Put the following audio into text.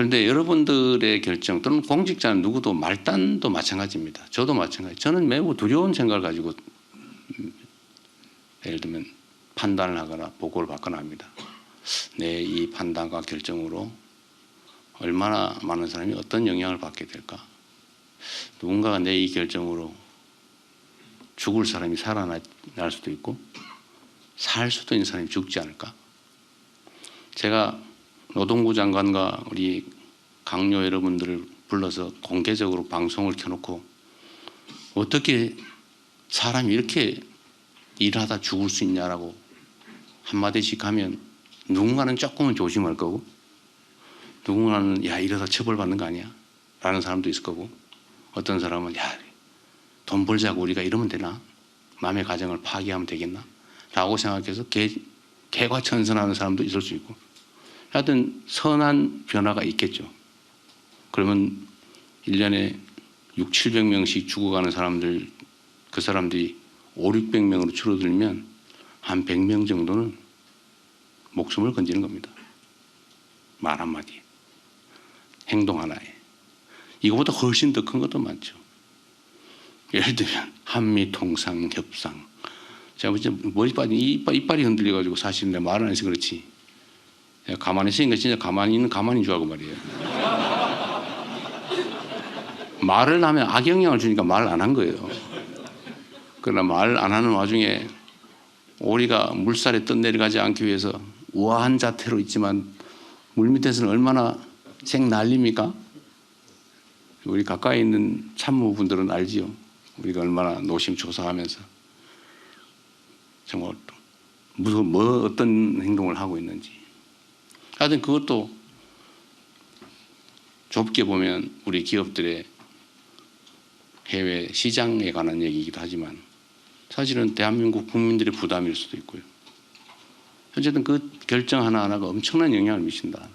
그런데 여러분들의 결정 또는 공직자 누구도 말단도 마찬가지입니다. 저도 마찬가지. 저는 매우 두려운 생각을 가지고 음, 예를 들면 판단을 하거나 보고를 받거나 합니다. 내 이 판단과 결정으로 얼마나 많은 사람이 어떤 영향을 받게 될까? 누군가가 내 이 결정으로 죽을 사람이 살아날 수도 있고 살 수도 있는 사람이 죽지 않을까? 제가 노동부 장관과 우리 강요 여러분들을 불러서 공개적으로 방송을 켜놓고 어떻게 사람이 이렇게 일하다 죽을 수 있냐라고 한마디씩 하면 누군가는 조금은 조심할 거고 누군가는 야 이러다 처벌받는 거 아니야? 라는 사람도 있을 거고 어떤 사람은 야 돈 벌자고 우리가 이러면 되나? 남의 가정을 파괴하면 되겠나? 라고 생각해서 개, 개과천선하는 사람도 있을 수 있고 하여튼 선한 변화가 있겠죠. 그러면 1년에 6, 700명씩 죽어가는 사람들 그 사람들이 5, 600명으로 줄어들면 한 100명 정도는 목숨을 건지는 겁니다. 말 한마디에. 행동 하나에. 이거보다 훨씬 더 큰 것도 많죠. 예를 들면 한미 통상 협상. 제가 진짜 머리 빠진 이빨, 이빨이 흔들려가지고 사실 내 말을 안 해서 그렇지. 내가 가만히 있으니까 진짜 가만히 있는 가만히인 줄 알고 말이에요. 말을 하면 악영향을 주니까 말 안 한 거예요. 그러나 말 안 하는 와중에 오리가 물살에 떠내려가지 않기 위해서 우아한 자태로 있지만 물 밑에서는 얼마나 생 난립니까? 우리 가까이 있는 참모분들은 알지요. 우리가 얼마나 노심초사하면서 정말 무슨 뭐 어떤 행동을 하고 있는지. 하여튼 그것도 좁게 보면 우리 기업들의 해외 시장에 관한 얘기이기도 하지만 사실은 대한민국 국민들의 부담일 수도 있고요. 어쨌든 그 결정 하나하나가 엄청난 영향을 미친다.